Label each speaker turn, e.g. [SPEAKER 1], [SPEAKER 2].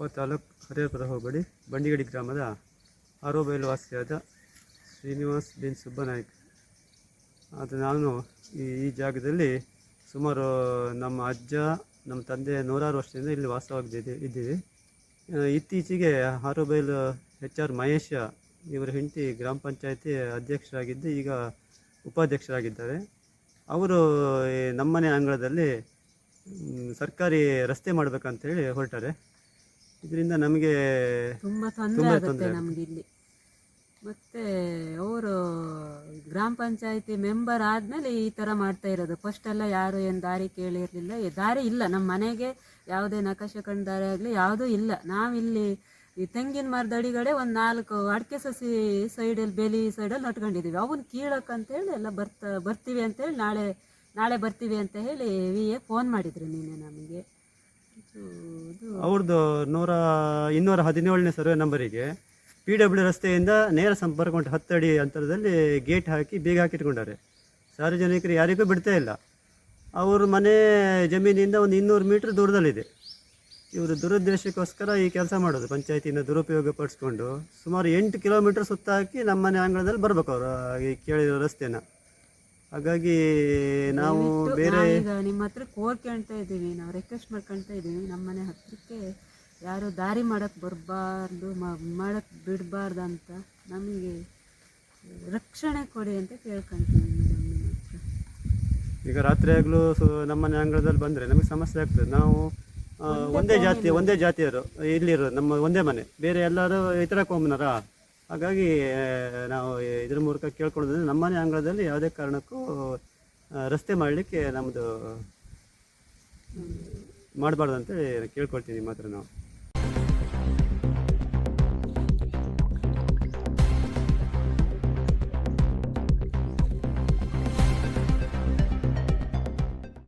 [SPEAKER 1] ಕೊಪ್ಪ ತಾಲೂಕು ಹರಿಹರಪುರ ಹೋಬಳಿ, ಬಂಡಿಗಡಿ ಗ್ರಾಮದ ಆರೋಬೈಲು ವಾಸಿಯಾದ ಶ್ರೀನಿವಾಸ್ ಬಿನ್ ಸುಬ್ಬನಾಯ್ಕ. ಅದು ನಾನು ಈ ಈ ಜಾಗದಲ್ಲಿ ಸುಮಾರು ನಮ್ಮ ಅಜ್ಜ, ನಮ್ಮ ತಂದೆ ನೂರಾರು ವರ್ಷದಿಂದ ಇಲ್ಲಿ ವಾಸವಾಗದಿದೆ, ಇದ್ದೀವಿ. ಇತ್ತೀಚೆಗೆ ಆರೋಬೈಲು ಎಚ್ ಆರ್ ಮಹೇಶ ಇವರ ಹೆಂಡತಿ ಗ್ರಾಮ ಪಂಚಾಯತಿ ಅಧ್ಯಕ್ಷರಾಗಿದ್ದು ಈಗ ಉಪಾಧ್ಯಕ್ಷರಾಗಿದ್ದಾರೆ. ಅವರು ನಮ್ಮನೆ ಅಂಗಳದಲ್ಲಿ ಸರ್ಕಾರಿ ರಸ್ತೆ ಮಾಡಬೇಕಂತೇಳಿ ಹೊರಟಾರೆ. ಇದರಿಂದ ನಮಗೆ
[SPEAKER 2] ತುಂಬ ತೊಂದರೆ ಆಗುತ್ತೆ ನಮ್ಗೆ ಇಲ್ಲಿ. ಮತ್ತೆ ಅವರು ಗ್ರಾಮ ಪಂಚಾಯತಿ ಮೆಂಬರ್ ಆದ್ಮೇಲೆ ಈ ತರ ಮಾಡ್ತಾ ಇರೋದು. ಫಸ್ಟ್ ಎಲ್ಲ ಯಾರು ಏನು ದಾರಿ ಕೇಳಿರಲಿಲ್ಲ. ಈ ದಾರಿ ಇಲ್ಲ. ನಮ್ಮ ಮನೆಗೆ ಯಾವುದೇ ನಕಾಶೆ ಕಂಡ ದಾರಿ ಆಗಲಿ ಯಾವುದೂ ಇಲ್ಲ. ನಾವಿಲ್ಲಿ ಈ ತೆಂಗಿನ ಮರದ ಅಡಿಗಡೆ ಒಂದು ನಾಲ್ಕು ಅಡಿಕೆ ಸಸಿ ಸೈಡಲ್ಲಿ ಬೇಲಿ ಸೈಡಲ್ಲಿ ನಟ್ಕೊಂಡಿದ್ದೀವಿ ಅವನ್ನ ಕೀಳಕ್ಕಂತೇಳಿ ಎಲ್ಲ ಬರ್ತಾ ಬರ್ತೀವಿ ಅಂತೇಳಿ ನಾಳೆ ನಾಳೆ ಬರ್ತೀವಿ ಅಂತ ಹೇಳಿ ವಿ ಎ ಫೋನ್ ಮಾಡಿದ್ರು ನೀನೆ ನಮಗೆ.
[SPEAKER 1] ಅವ್ರದ್ದು ನೂರ, ಇನ್ನೂರ ಹದಿನೇಳನೇ ಸರ್ವೆ ನಂಬರಿಗೆ ಪಿ ಡಬ್ಲ್ಯೂ ರಸ್ತೆಯಿಂದ ನೇರ ಸಂಪರ್ಕ ಉಂಟು. ಹತ್ತಡಿ ಅಂತರದಲ್ಲಿ ಗೇಟ್ ಹಾಕಿ ಬೀಗ ಹಾಕಿಟ್ಕೊಂಡಾರೆ. ಸಾರ್ವಜನಿಕರು ಯಾರಿಗೂ ಬಿಡ್ತಾ ಇಲ್ಲ. ಅವ್ರ ಮನೆ ಜಮೀನಿಂದ ಒಂದು ಇನ್ನೂರು ಮೀಟ್ರ್ ದೂರದಲ್ಲಿದೆ. ಇವರು ದುರುದ್ದೇಶಕ್ಕೋಸ್ಕರ ಈ ಕೆಲಸ ಮಾಡೋದು ಪಂಚಾಯತಿನ ದುರುಪಯೋಗ ಪಡಿಸ್ಕೊಂಡು ಸುಮಾರು ಎಂಟು ಕಿಲೋಮೀಟ್ರ್ ಸುತ್ತ ಹಾಕಿ ನಮ್ಮ ಮನೆ ಅಂಗಳದಲ್ಲಿ ಬರ್ಬೇಕು ಅವರು, ಈ ಕೇಳಿರೋ ರಸ್ತೆನ. ಹಾಗಾಗಿ ನಾವು ಬೇರೆ
[SPEAKER 2] ಈಗ ನಿಮ್ಮ ಹತ್ರ ಕೋರ್ಕೊಳ್ತಾ ಇದ್ದೀವಿ. ನಾವು ರಿಕ್ವೆಸ್ಟ್ ಮಾಡ್ಕೊಳ್ತಾ ಇದ್ದೀವಿ. ನಮ್ಮ ಮನೆ ಹತ್ತಿರಕ್ಕೆ ಯಾರು ದಾರಿ ಮಾಡೋಕೆ ಬರಬಾರ್ದು ಮಾಡಕ್ ಬಿಡಬಾರ್ದು ಅಂತ ನಮಗೆ ರಕ್ಷಣೆ ಕೊಡಿ ಅಂತ ಕೇಳ್ಕೊಂತೀವಿ ಹತ್ರ.
[SPEAKER 1] ಈಗ ರಾತ್ರಿ ಆಗಲೂ ಸೊ ನಮ್ಮನೆ ಅಂಗಳದಲ್ಲಿ ಬಂದರೆ ನಮಗೆ ಸಮಸ್ಯೆ ಆಗ್ತದೆ. ನಾವು ಆ, ಒಂದೇ ಜಾತಿ ಒಂದೇ ಜಾತಿಯರು ಇಲ್ಲಿರೋ ನಮ್ಮ ಒಂದೇ ಮನೆ. ಬೇರೆ ಎಲ್ಲರೂ ಇತರ ಕೋಮನರ ಹಾಗಾಗಿ ನಾವು ಇದ್ರ ಮೂಲಕ ಕೇಳ್ಕೊಳ್ಳೋದ್ರೆ ನಮ್ಮನೇ ಅಂಗಳದಲ್ಲಿ ಯಾವುದೇ ಕಾರಣಕ್ಕೂ ರಸ್ತೆ ಮಾಡಲಿಕ್ಕೆ ನಮ್ಮದು ಮಾಡಬಾರ್ದು ಅಂತೇಳಿ ಕೇಳ್ಕೊಳ್ತೀನಿ ಮಾತ್ರ ನಾವು.